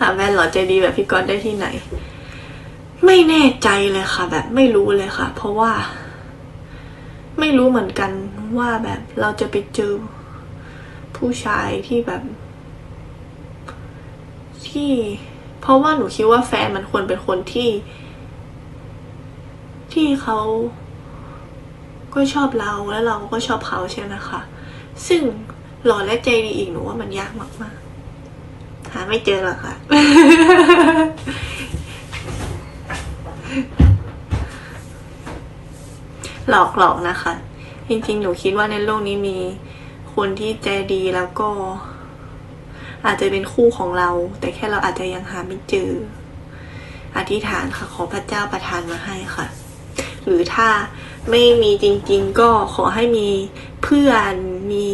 หาแฟนหล่อใจดีแบบพี่ก๊อตได้ที่ไหน ไม่แน่ใจเลยค่ะ แบบไม่รู้เลยค่ะ เพราะว่า ไม่รู้เหมือนกันว่าแบบเราจะไปเจอผู้ชายที่แบบ ที่ เพราะว่าหนูคิดว่าแฟนมันควรเป็นคนที่ ที่เขาก็ชอบเราแล้วเราก็ชอบเขาใช่ไหมคะ ซึ่งหล่อและใจดีอีกหนูว่ามันยากมากๆ หาไม่เจอหรอกค่ะ หลอกหลอกนะคะ จริงๆ หนูคิดว่าในโลกนี้มีคนที่ใจดีแล้วก็ อาจจะเป็นคู่ของเรา แต่แค่เราอาจจะยังหาไม่เจอ อธิษฐานค่ะ ขอพระเจ้าประทานมาให้ค่ะ หรือถ้าไม่มีจริง ๆ ก็ขอให้มีเพื่อนมี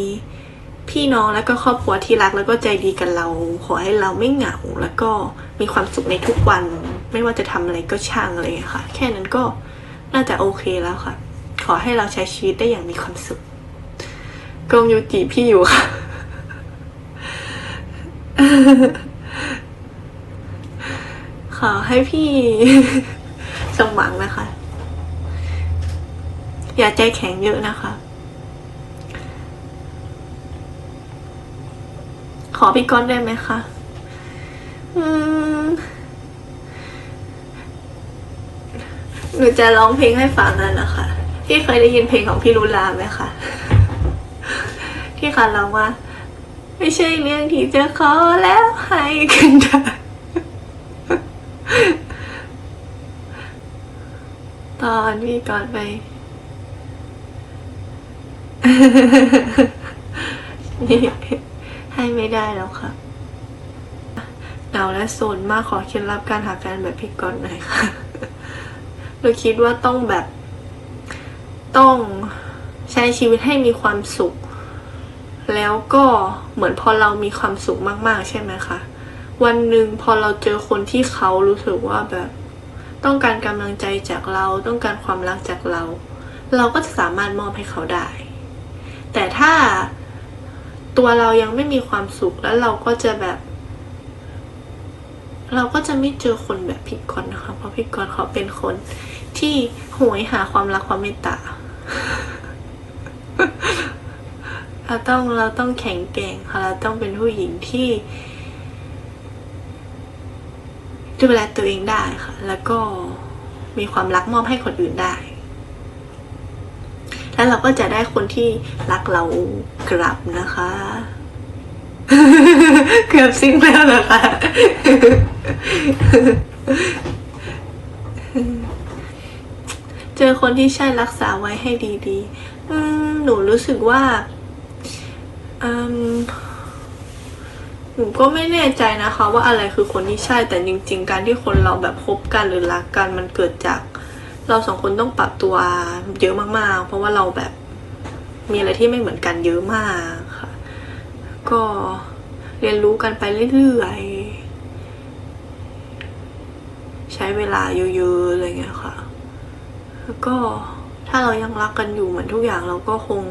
พี่น้องแล้วก็ครอบครัวที่รักแล้วก็ใจดีกับเรา ขอให้เราไม่เหงาแล้วก็มีความสุขในทุกวัน ไม่ว่าจะทำอะไรก็ช่างอะไรอย่างเงี้ยค่ะ แค่นั้นก็น่าจะโอเคแล้วค่ะ ขอให้เราใช้ชีวิตได้อย่างมีความสุขกงยูจิพี่อยู่ค่ะขอให้พี่สมหวังนะคะ อย่าใจแข็งเยอะนะคะ อพี่ก้อนได้ไหมคะอืมหนูจะร้องเพลงให้ฟังนั่นนะคะพี่เคยได้ยินเพลงของพี่ลุลาไหมคะที่เขาร้องว่า ไม่ใช่เรื่องที่จะขอแล้วให้กันได้ตอนพี่ก่อนไปนี่ ให้ไม่ได้แล้วค่ะเหงาและโซนมากขอเคล็ดลับการหาแฟนแบบพี่ก่อนหน่อยค่ะเราคิดว่าต้องแบบ ต้องใช้ชีวิตให้มีความสุข แล้วก็เหมือนพอเรามีความสุขมาก ๆ ใช่ไหมคะวันหนึ่งพอเราเจอคนที่เขารู้สึกว่าแบบ ต้องการกำลังใจจากเราต้องการความรักจากเรา เราก็จะสามารถมอบให้เขาได้ แต่ถ้า ตัวเรายังไม่มีความสุขแล้วเราก็จะแบบ เราก็จะไม่เจอคนแบบพี่กรนะคะเพราะพี่กรเขาเป็นคนที่โหยหาความรักความเมตตาเราต้องเราต้องแข็งแกร่งค่ะเราต้องเป็นผู้หญิงที่ดูแลตัวเองได้ค่ะ แล้วก็มีความรักมอบให้คนอื่นได้ แล้วเราก็จะได้คนที่รักเรากลับนะคะ เกือบซิงแล้วเหรอคะ เจอคนที่ใช่รักษาไว้ให้ดีๆหนูรู้สึกว่าหนูก็ไม่แน่ใจนะคะ ว่าอะไรคือคนที่ใช่แต่จริง ๆ การที่คนเราแบบคบกันหรือรักกันมันเกิดจาก เราสองคนต้องปรับตัวเยอะมากๆ เพราะว่าเราแบบมีอะไรที่ไม่เหมือนกันเยอะมากค่ะ ก็เรียนรู้กันไปเรื่อยๆ ใช้เวลาเยอะๆอะไรเงี้ยค่ะ แล้วก็ถ้าเรายังรักกันอยู่เหมือนทุกอย่างเราก็คง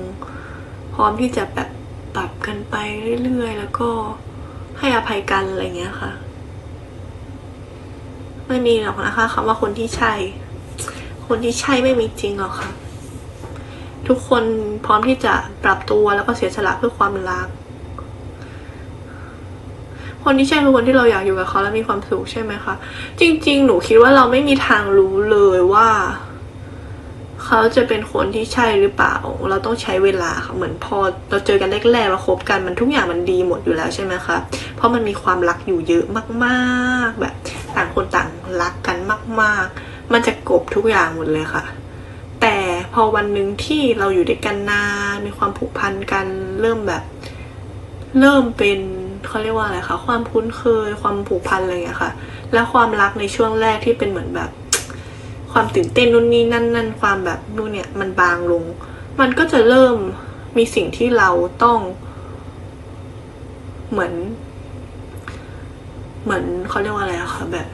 พร้อมที่จะแบบปรับกันไปเรื่อยๆ แล้วก็ให้อภัยกันอะไรเงี้ยค่ะ ไม่มีหรอกนะคะคำว่าคนที่ใช่ คนที่ใช่ไม่มีจริงหรอกค่ะ ทุกคนพร้อมที่จะปรับตัวแล้วก็เสียสละเพื่อความรัก คนที่ใช่คือคนที่เราอยากอยู่กับเขาแล้วมีความสุขใช่ไหมคะ จริง ๆ หนูคิดว่าเราไม่มีทางรู้เลยว่า เขาจะเป็นคนที่ใช่หรือเปล่า เราต้องใช้เวลาค่ะเหมือนพอเราเจอกันแรกๆมาคบกันมันทุกอย่างมันดีหมดอยู่แล้วใช่ไหมคะ เพราะมันมีความรักอยู่เยอะมาก ๆ แบบต่างคนต่างรักกันมาก ๆ มันจะกบทุกอย่างหมดเลยค่ะ แต่พอวันหนึ่งที่เราอยู่ด้วยกันนานมีความผูกพันกันเริ่มแบบ เริ่มเป็นเขาเรียกว่าอะไรคะความคุ้นเคยความผูกพันอะไรอย่างเงี้ยค่ะ และความรักในช่วงแรกที่เป็นเหมือนแบบ ความตื่นเต้นนู่นนี่นั่นนั่นความแบบนู่นเนี่ยมันบางลง มันก็จะเริ่มมีสิ่งที่เราต้อง เหมือน เหมือนเขาเรียกว่าอะไรอะคะแบบ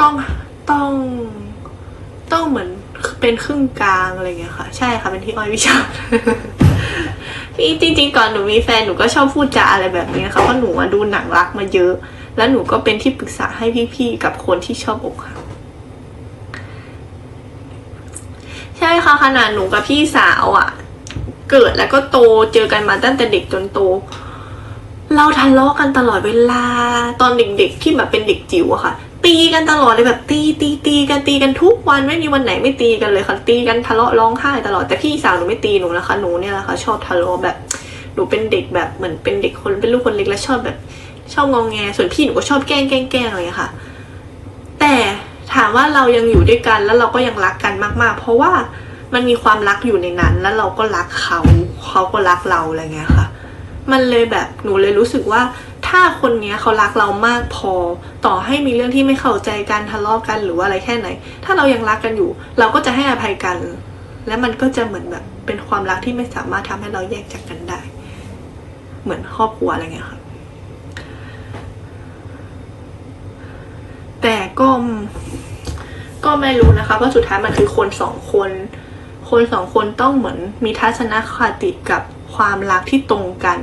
ต้องต้องต้องเหมือนเป็นครึ่งกลางอะไรเงี้ยค่ะ ใช่ค่ะเป็นที่อ้อยวิชาพี่จริงๆก่อนหนูมีแฟนหนูก็ชอบพูดจาอะไรแบบนี้นะคะเพราะหนูดูหนังรักมาเยอะ แล้วหนูก็เป็นที่ปรึกษาให้พี่ๆกับคนที่ชอบอกหักใช่ค่ะขนาดหนูกับพี่สาวอะ่ะ เกิดแล้วก็โตเจอกันมาตั้งแต่เด็กจนโต เราทะเลาะกันตลอดเวลาตอนเด็กๆที่แบบเป็นเด็กจิ๋วอะค่ะ ตีกันตลอดเลยแบบตีตีตีกันตีกันทุกวันไม่มีวันไหนไม่ตีกันเลยค่ะ ตีกันทะเลาะร้องไห้ตลอดแต่พี่สาวหนูไม่ตีหนูนะคะหนูเนี่ยแหละค่ะชอบทะเลาะแบบหนูเป็นเด็กแบบเหมือนเป็นเด็กคนเป็นลูกคนเล็กแล้วชอบแบบ ชอบงองแงส่วนพี่หนูก็ชอบแกล้งแกล้งแกล้งอะไรค่ะ แต่ถามว่าเรายังอยู่ด้วยกันแล้วเราก็ยังรักกันมาก ๆ เพราะว่ามันมีความรักอยู่ในนั้น แล้วเราก็รักเขาเขาก็รักเราอะไรเงี้ยค่ะ มันเลยแบบหนูเลยรู้สึกว่า ถ้าคนเนี้ยเขารักเรามากพอ ต่อให้มีเรื่องที่ไม่เข้าใจกันทะเลาะกันหรือว่าอะไรแค่ไหน ถ้าเรายังรักกันอยู่ เราก็จะให้อภัยกัน และมันก็จะเหมือนแบบเป็นความรักที่ไม่สามารถทำให้เราแยกจากกันได้ เหมือนครอบครัวอะไรเงี้ยค่ะแต่ก็ก็ไม่รู้นะคะเพราะสุดท้ายมันคือคนสองคน คนสองคนต้องเหมือนมีทัศนคติกับความรักที่ตรงกัน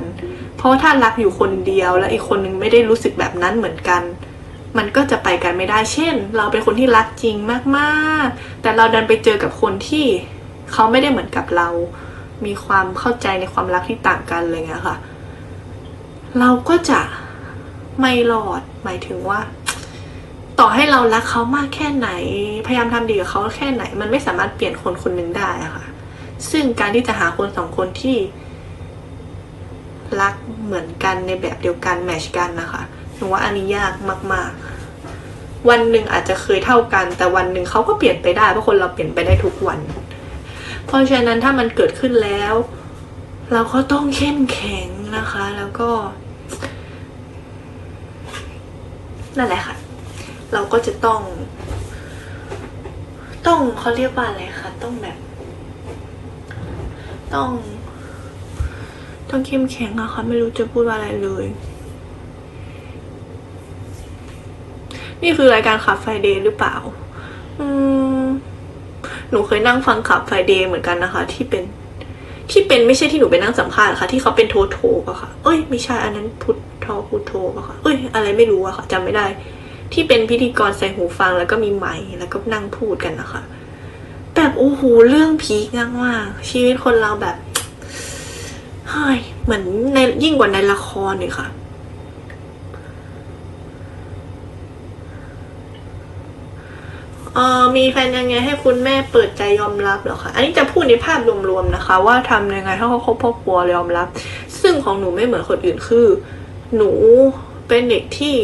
ราะถ้ารักอยู่คนเดียวแล้วอีกคนนึงไม่ได้รู้สึกแบบนั้นเหมือนกัน มันก็จะไปกันไม่ได้ เช่น เราเป็นคนที่รักจริงมากๆ แต่เราดันไปเจอกับคนที่เขาไม่ได้เหมือนกับเรา มีความเข้าใจในความรักที่ต่างกันอะไรเงี้ยค่ะ เราก็จะไม่รอด หมายถึงว่า ต่อให้เรารักเขามากแค่ไหน พยายามทำดีกับเขาแค่ไหน มันไม่สามารถเปลี่ยนคนคนหนึ่งได้อะค่ะ ซึ่งการที่จะหาคนสองคนที่ รักเหมือนกันในแบบเดียวกันแมชกันนะคะหนูว่าอันนี้ยากมาก ๆ วันหนึ่งอาจจะเคยเท่ากัน แต่วันหนึ่งเขาก็เปลี่ยนไปได้เพราะคนเราเปลี่ยนไปได้ทุกวัน เพราะฉะนั้นถ้ามันเกิดขึ้นแล้ว เราก็ต้องเข้มแข็งนะคะ แล้วก็ นั่นแหละค่ะ เราก็จะต้อง ต้องเขาเรียกว่าอะไรคะต้องแบบ ต้อง ต้องเข้มแข็งอะค่ะ ไม่รู้จะพูดว่าอะไรเลย นี่คือรายการขับไฟเดย์หรือเปล่า อืม หนูเคยนั่งฟังขับไฟเดย์เหมือนกันนะคะ ที่เป็น ที่เป็นไม่ใช่ที่หนูไปนั่งสัมภาษณ์อะค่ะ ที่เขาเป็นโทโทอะค่ะ เอ้ย ไม่ใช่อันนั้นพุททอพุทโทอะค่ะ เอ้ย อะไรไม่รู้อะค่ะจำไม่ได้ ที่เป็นพิธีกรใส่หูฟังแล้วก็มีไมค์แล้วก็นั่งพูดกันนะคะ แบบโอ้โหเรื่องพีคมากๆชีวิตคนเราแบบ เฮ้ยเหมือนในยิ่งกว่าในละครเลยค่ะ เออมีแฟนยังไงให้คุณแม่เปิดใจยอมรับเหรอคะ อันนี้จะพูดในภาพรวมๆนะคะ ว่าทำยังไงให้เขาคบครอบครัวยอมรับ ซึ่งของหนูไม่เหมือนคนอื่นคือ หนูเป็นเด็กที่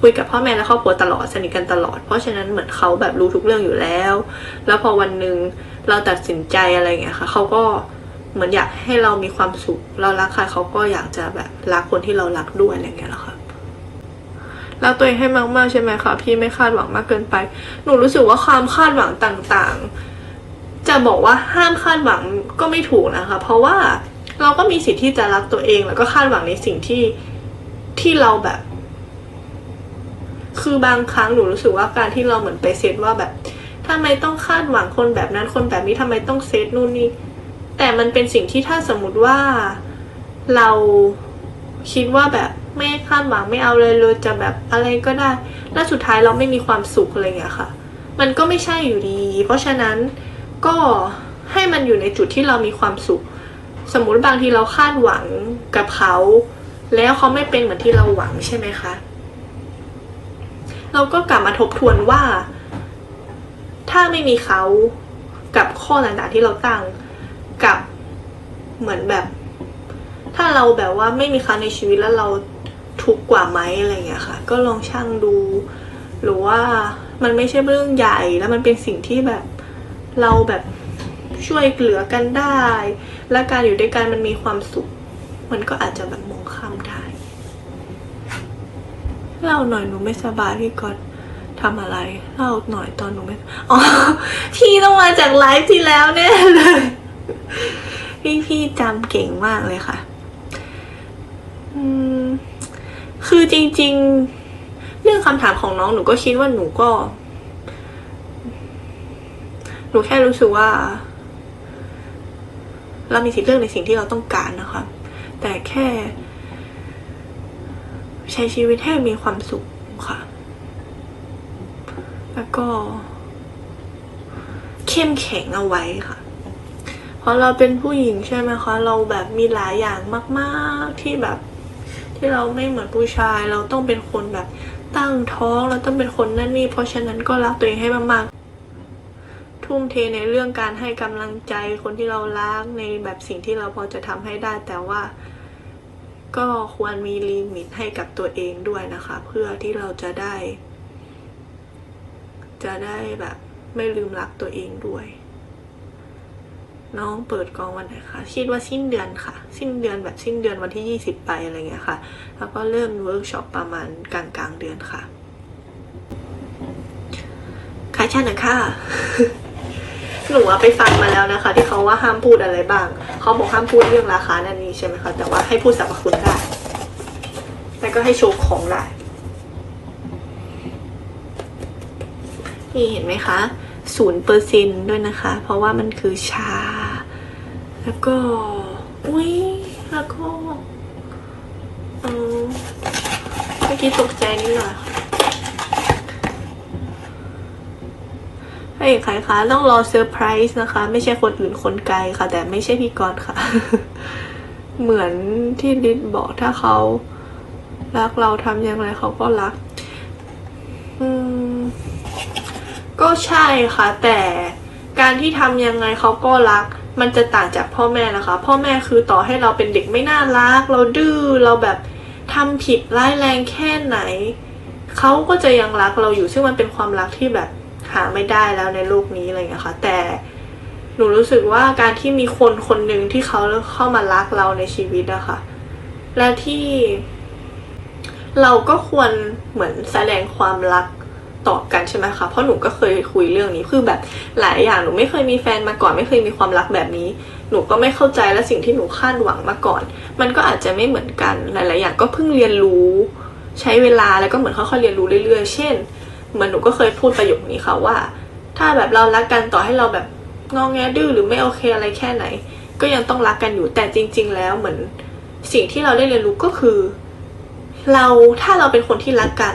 คุยกับพ่อแม่และครอบครัวตลอดสนิทกันตลอด เพราะฉะนั้นเหมือนเขาแบบรู้ทุกเรื่องอยู่แล้ว แล้วพอวันหนึ่งเราตัดสินใจอะไรอย่างเงี้ยค่ะเขาก็ เหมือนอยากให้เรามีความสุข เรารักใครเขาก็อยากจะแบบรักคนที่เรารักด้วยอะไรอย่างเงี้ยแหละค่ะรักตัวเองให้มากๆใช่ไหมคะพี่ไม่คาดหวังมากเกินไป หนูรู้สึกว่าความคาดหวังต่างๆ จะบอกว่าห้ามคาดหวังก็ไม่ถูกนะคะ เพราะว่าเราก็มีสิทธิ์ที่จะรักตัวเองแล้วก็คาดหวังในสิ่งที่ที่เราแบบ คือบางครั้งหนูรู้สึกว่าการที่เราเหมือนไปเซตว่าแบบทำไมต้องคาดหวังคนแบบนั้นคนแบบนี้ทำไมต้องเซตนู่นนี่ แต่มันเป็นสิ่งที่ถ้าสมมติว่าเราคิดว่าแบบไม่คาดหวังไม่เอาเลยเลยจะแบบอะไรก็ได้ แล้วสุดท้ายเราไม่มีความสุขอะไรอย่างเงี้ยค่ะ มันก็ไม่ใช่อยู่ดี เพราะฉะนั้นก็ให้มันอยู่ในจุดที่เรามีความสุข สมมุติบางทีเราคาดหวังกับเขา แล้วเขาไม่เป็นเหมือนที่เราหวังใช่ไหมคะ เราก็กลับมาทบทวนว่า ถ้าไม่มีเขากับข้อต่างๆที่เราตั้ง กับเหมือนแบบ ถ้าเราแบบว่าไม่มีเขาในชีวิตแล้วเราทุกกว่าไหมอะไรอย่างเงี้ยค่ะ ก็ลองชั่งดู หรือว่ามันไม่ใช่เรื่องใหญ่แล้วมันเป็นสิ่งที่แบบเราแบบช่วยเหลือกันได้ และการอยู่ด้วยกันมันมีความสุข มันก็อาจจะแบบมองข้ามได้เล่าหน่อยหนูไม่สบายพี่ก๊อตทำอะไร เล่าหน่อยตอนหนูไม่อ๋อพี่ต้องมาจากไลฟ์ที่แล้วแน่เลย พี่พี่จำเก่งมากเลยค่ะ อืม คือจริง ๆ เรื่องคำถามของน้องหนูก็คิดว่าหนูก็ หนูแค่รู้สึกว่า เรามีสิทธิ์เลือกในสิ่งที่เราต้องการนะคะ แต่แค่ ใช้ชีวิตให้มีความสุขค่ะ แล้วก็ เข้มแข็งเอาไว้ค่ะ เพราะเราเป็นผู้หญิงใช่ไหมคะ เราแบบมีหลายอย่างมากๆที่แบบ ที่เราไม่เหมือนผู้ชาย เราต้องเป็นคนแบบตั้งท้องเราต้องเป็นคนนั่นนี่ เพราะฉะนั้นก็รักตัวเองให้มากๆ ทุ่มเทในเรื่องการให้กำลังใจคนที่เรารักในแบบสิ่งที่เราพอจะทำให้ได้แต่ว่า ก็ควรมีลิมิตให้กับตัวเองด้วยนะคะ เพื่อที่เราจะได้ จะได้แบบ ไม่ลืมรักตัวเองด้วย น้องเปิดกองวันไหนคะคิดว่าสิ้นเดือนค่ะ สิ้นเดือนแบบสิ้นเดือนวันที่ยี่สิบไปอะไรเงี้ยค่ะ แล้วก็เริ่มเวิร์กช็อปประมาณกลางกลางเดือนค่ะขายชาหน่อยค่ะหนูอะไปฟังมาแล้วนะคะ ที่เขาว่าห้ามพูดอะไรบ้าง เขาบอกห้ามพูดเรื่องราคานั่นนี่ใช่ไหมคะแต่ว่าให้พูดสรรพคุณได้แล้วก็ให้โชว์ของได้นี่เห็นไหมคะศูนย์เปอร์เซ็นด้วยนะคะ เพราะว่ามันคือชา แล้วก็ อุ้ยแล้วก็เออเมื่อกี้ตกใจนิดหน่อยค่ะเฮ้ยใครคะต้องรอเซอร์ไพรส์นะคะ ไม่ใช่คนอื่นคนไกลค่ะ แต่ไม่ใช่พี่กรณ์ค่ะ เหมือนที่ลิศบอกถ้าเขารักเราทำอย่างไรเขาก็รัก อืม ก็ใช่ค่ะ แต่การที่ทำยังไงเขาก็รัก มันจะต่างจากพ่อแม่นะคะ พ่อแม่คือต่อให้เราเป็นเด็กไม่น่ารัก เราดื้อเราแบบทำผิดร้ายแรงแค่ไหนเขาก็จะยังรักเราอยู่ซึ่งมันเป็นความรักที่แบบหาไม่ได้แล้วในโลกนี้อะไรอย่างเงี้ยค่ะ แต่หนูรู้สึกว่าการที่มีคนคนหนึ่งที่เขาเข้ามารักเราในชีวิตอะค่ะ และที่เราก็ควรเหมือนแสดงความรัก ต่อกันใช่ไหมคะ เพราะหนูก็เคยคุยเรื่องนี้คือแบบหลายอย่างหนูไม่เคยมีแฟนมาก่อนไม่เคยมีความรักแบบนี้ หนูก็ไม่เข้าใจและสิ่งที่หนูคาดหวังมาก่อน มันก็อาจจะไม่เหมือนกันหลาย ๆ อย่างก็เพิ่งเรียนรู้ ใช้เวลาแล้วก็เหมือนค่อยๆเรียนรู้เรื่อย ๆ เช่นเหมือนหนูก็เคยพูดประโยคนี้ค่ะว่า ถ้าแบบเรารักกันต่อให้เราแบบงองแงดื้อหรือไม่โอเคอะไรแค่ไหน ก็ยังต้องรักกันอยู่แต่จริง ๆ แล้วเหมือนสิ่งที่เราได้เรียนรู้ก็คือ เราถ้าเราเป็นคนที่รักกัน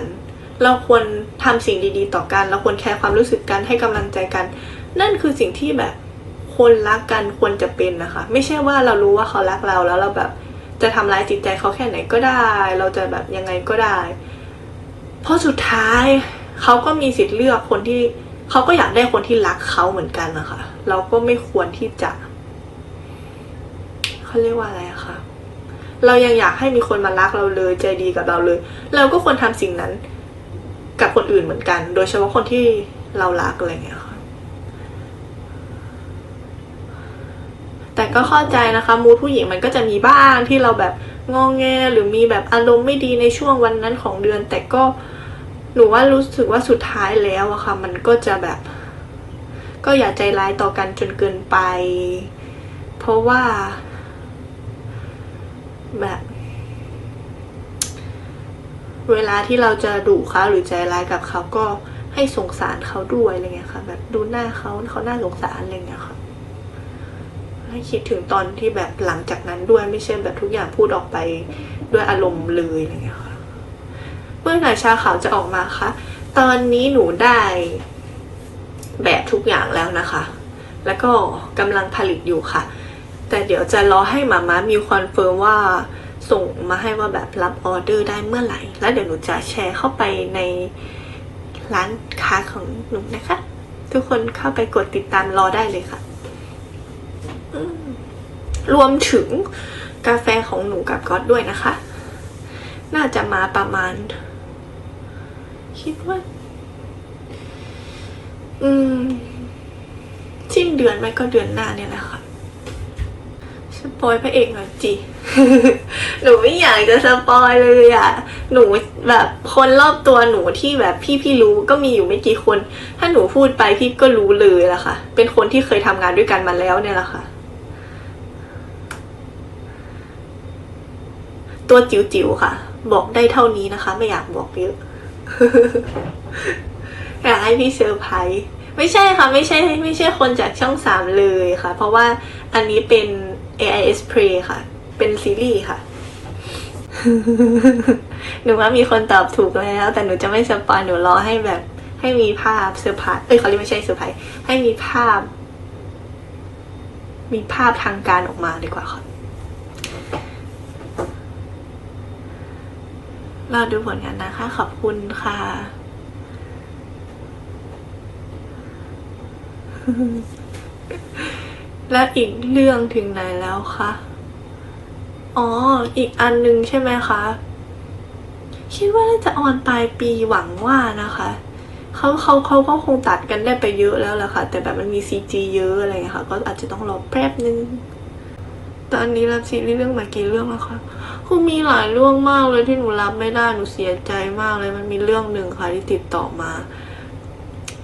เราควรทำสิ่งดีๆ ต่อกัน เราควรแคร์ความรู้สึกกันให้กำลังใจกัน นั่นคือสิ่งที่แบบคนรักกันควรจะเป็นนะคะ ไม่ใช่ว่าเรารู้ว่าเขารักเราแล้วเราแบบจะทำร้ายจิตใจเขาแค่ไหนก็ได้ เราจะแบบยังไงก็ได้ เพราะสุดท้ายเขาก็มีสิทธิ์เลือกคนที่เขาก็อยากได้คนที่รักเขาเหมือนกันนะคะ เราก็ไม่ควรที่จะเขาเรียกว่าอะไรอะคะเรายังอยากให้มีคนมารักเราเลยใจดีกับเราเลย เราก็ควรทำสิ่งนั้น กับคนอื่นเหมือนกัน โดยเฉพาะคนที่เรารักอะไรเงี้ยค่ะแต่ก็เข้าใจนะคะมูดผู้หญิงมันก็จะมีบ้างที่เราแบบงองแงหรือมีแบบอารมณ์ไม่ดีในช่วงวันนั้นของเดือน แต่ก็หนูว่ารู้สึกว่าสุดท้ายแล้วอะค่ะ มันก็จะแบบ ก็อย่าใจร้ายต่อกันจนเกินไป เพราะว่า แบบ เวลาที่เราจะดุเขาหรือใจร้ายกับเขาก็ให้สงสารเขาด้วยอะไรเงี้ยค่ะ แบบดูหน้าเขาเขาหน่าสงสารอะไรเงี้ยค่ะให้คิดถึงตอนที่แบบหลังจากนั้นด้วยไม่ใช่แบบทุกอย่างพูดออกไปด้วยอารมณ์เลยอะไรเงี้ยค่ะเมื่อไหร่ชาขาวจะออกมาคะตอนนี้หนูได้แบบทุกอย่างแล้วนะคะ แล้วก็กำลังผลิตอยู่ค่ะ แต่เดี๋ยวจะรอให้มาม่ามีคอนเฟิร์มว่า ส่งมาให้ว่าแบบรับออเดอร์ได้เมื่อไหร่ แล้วเดี๋ยวหนูจะแชร์เข้าไปในร้านค้าของหนูนะคะ ทุกคนเข้าไปกดติดตามรอได้เลยค่ะ รวมถึงกาแฟของหนูกับก๊อตด้วยนะคะ น่าจะมาประมาณ คิดว่า อืมสิ้นเดือนไม่ก็เดือนหน้าเนี่ยแหละค่ะสปอยพระเอกหน่อยจิ หนูไม่อยากจะสปอยเลยอะหนูแบบคนรอบตัวหนูที่แบบพี่พี่รู้ก็มีอยู่ไม่กี่คน ถ้าหนูพูดไปพี่ก็รู้เลยละค่ะ เป็นคนที่เคยทำงานด้วยกันมาแล้วเนี่ยแหละค่ะ ตัวจิ๋วๆค่ะ บอกได้เท่านี้นะคะ ไม่อยากบอกเยอะอยากให้พี่เซอร์ไพรส์ไม่ใช่ค่ะ ไม่ใช่ไม่ใช่คนจากช่องสามเลยค่ะ เพราะว่าอันนี้เป็น AIS Play ค่ะ เป็นซีรีส์ค่ะหนูว่ามีคนตอบถูกแล้ว แต่หนูจะไม่สปอยหนูรอให้แบบ ให้มีภาพเซอร์ไพรส์เอ้ยเขาเรียกไม่ใช่เซอร์ไพรส์ให้มีภาพ มีภาพทางการออกมาดีกว่าค่ะรอดูผลงานนะคะ ขอบคุณค่ะและอีกเรื่องถึงไหนแล้วคะ อ๋อ อีกอันนึงใช่ไหมคะ คิดว่าน่าจะออนปลายปีหวังว่านะคะเขาเขาเขาก็คงตัดกันได้ไปเยอะแล้วแหละค่ะ แต่แบบมันมีซีจีเยอะอะไรเงี้ยค่ะ ก็อาจจะต้องรอแป๊บนึง ตอนนี้รับซีรีส์เรื่องมากี่เรื่องแล้วคะคงมีหลายเรื่องมากเลยที่หนูรับไม่ได้หนูเสียใจมากเลยมันมีเรื่องหนึ่งค่ะที่ติดต่อมา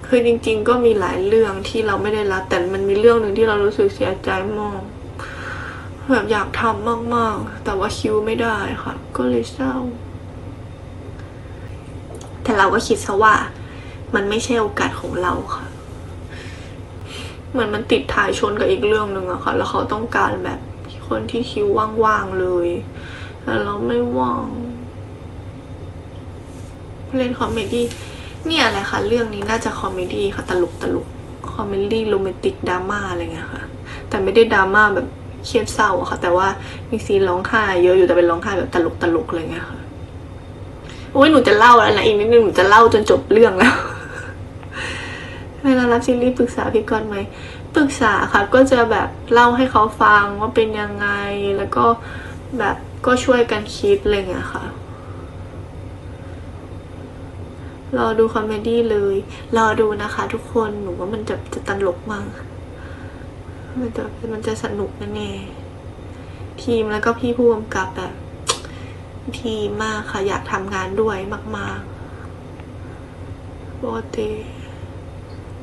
คือจริง ๆ ก็มีหลายเรื่องที่เราไม่ได้รับ แต่มันมีเรื่องหนึ่งที่เรารู้สึกเสียใจมาก แบบอยากทำมากๆ แต่ว่าคิวไม่ได้ค่ะ ก็เลยเศร้า แต่เราก็คิดซะว่า มันไม่ใช่โอกาสของเราค่ะเหมือนมันติดถ่ายชนกับอีกเรื่องหนึ่งอะค่ะ แล้วเขาต้องการแบบคนที่คิวว่างๆเลยแต่เราไม่ว่างเล่นคอมเมดี้เนี่ยแหละค่ะ เรื่องนี้น่าจะคอมเมดี้ค่ะตลกตลกคอมเมดี้โรแมนติกดราม่าอะไรเงี้ยค่ะ แต่ไม่ได้ดราม่าแบบ เครียดเศร้าอะค่ะ แต่ว่ามีซีนร้องไห้เยอะอยู่แต่เป็นร้องไห้แบบตลกตลกอะไรเงี้ยค่ะโอ้ยหนูจะเล่าแล้วนะอีกนิดนึงหนูจะเล่าจนจบเรื่องแล้วเวลารับซีรีส์ปรึกษาพี่กรณ์ไหมปรึกษาค่ะก็จะแบบเล่าให้เขาฟังว่าเป็นยังไงแล้วก็แบบก็ช่วยกันคิดอะไรเงี้ยค่ะรอดูคอมเมดี้เลย รอดูนะคะทุกคน หนูว่ามันจะจะตลกมาก มันจะมันจะสนุกแน่ๆทีมแล้วก็พี่ผู้กำกับแบบทีมมากค่ะ อยากทำงานด้วยมากๆปกติ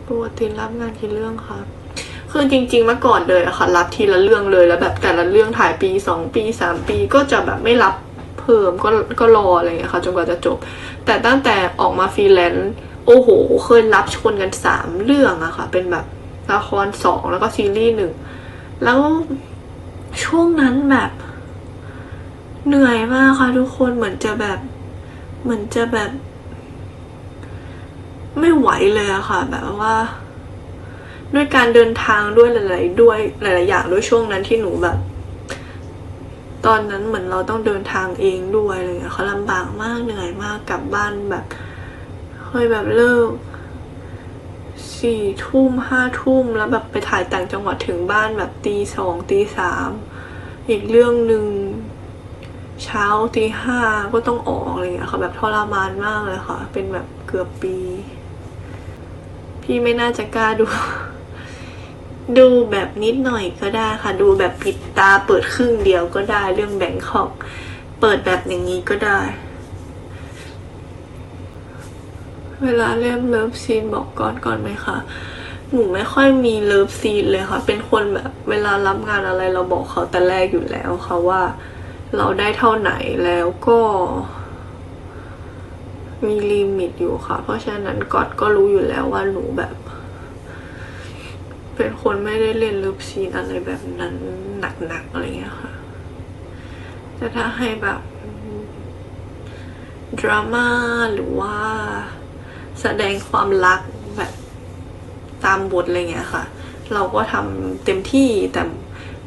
ปกติรับงานกี่เรื่องค่ะคือจริงๆเมื่อก่อนเลยอะค่ะ รับทีละเรื่องเลยแล้วแบบแต่ละเรื่องถ่ายปีสองปีสามปีก็จะแบบไม่รับเพิ่มก็ก็รออะไรอย่างเงี้ยค่ะจนกว่าจะจบ แต่ตั้งแต่ออกมาฟรีแลนซ์โอ้โหเคยรับชนกันสามเรื่องอะค่ะ เป็นแบบ ละครสองแล้วก็ซีรีส์หนึ่งแล้วช่วงนั้นแบบเหนื่อยมากค่ะทุกคนเหมือนจะแบบ เหมือนจะแบบ ไม่ไหวเลยอะค่ะ แบบว่า ด้วยการเดินทางด้วยหลาย ๆ ด้วยหลาย ๆ อย่างด้วยช่วงนั้นที่หนูแบบ ตอนนั้นเหมือนเราต้องเดินทางเองด้วยอะไรเงี้ยเขาลำบากมากเหนื่อยมากกลับบ้านแบบเคยแบบเลิก สี่ทุ่มห้าทุ่มแล้วแบบไปถ่ายต่างจังหวัดถึงบ้านแบบตีสองตีสามอีกเรื่องหนึ่งเช้าตีห้าก็ต้องออกอะไรเงี้ยค่ะแบบทรมานมากเลยค่ะ เป็นแบบเกือบปี พี่ไม่น่าจะกล้าดู ดูแบบนิดหน่อยก็ได้ค่ะ ดูแบบปิดตาเปิดครึ่งเดียวก็ได้เรื่องแบงคอก เปิดแบบอย่างนี้ก็ได้ เวลาเล่มเลิฟซีนบอกก่อนก่อนไหมคะหนูไม่ค่อยมีเลิฟซีนเลยค่ะ เป็นคนแบบเวลารับงานอะไรเราบอกเขาแต่แรกอยู่แล้วค่ะว่า เราได้เท่าไหนแล้วก็ มีลิมิตอยู่ค่ะ เพราะฉะนั้นกอตก็รู้อยู่แล้วว่าหนูแบบ เป็นคนไม่ได้เล่นเลิฟซีนอะไรแบบนั้นหนักๆอะไรเงี้ยค่ะ แต่ถ้าให้แบบดราม่าหรือว่า แสดงความรักแบบตามบทอะไรเงี้ยค่ะ เราก็ทำเต็มที่แต่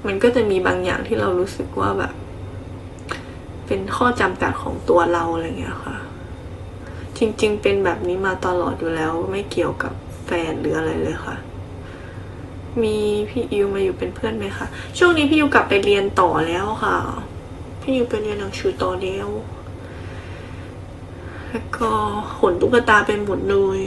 มันก็จะมีบางอย่างที่เรารู้สึกว่าแบบ เป็นข้อจำกัดของตัวเราอะไรเงี้ยค่ะ จริง ๆ เป็นแบบนี้มาตลอดอยู่แล้วไม่เกี่ยวกับแฟนหรืออะไรเลยค่ะ มีพี่อิวมาอยู่เป็นเพื่อนไหมคะช่วงนี้พี่อิวกลับไปเรียนต่อแล้วค่ะ พี่อิวไปเรียนหนังสือต่อแล้ว แล้วก็ขนตุ๊กตาไปหมดเลย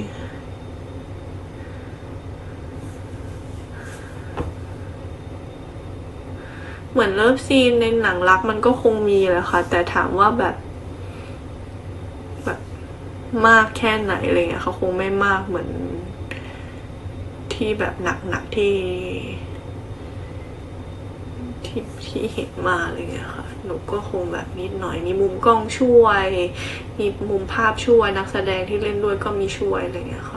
เหมือนเลิฟซีนในหนังรักมันก็คงมีแหละค่ะ แต่ถามว่าแบบแบบมากแค่ไหนอะไรเงี้ยเขาคงไม่มากเหมือนที่แบบหนักๆที่ ที่ที่เห็นมาอะไรเงี้ยค่ะ หนูก็คงแบบนิดหน่อย มีมุมกล้องช่วย มีมุมภาพช่วย นักแสดงที่เล่นด้วยก็มีช่วยอะไรเงี้ยค่ะ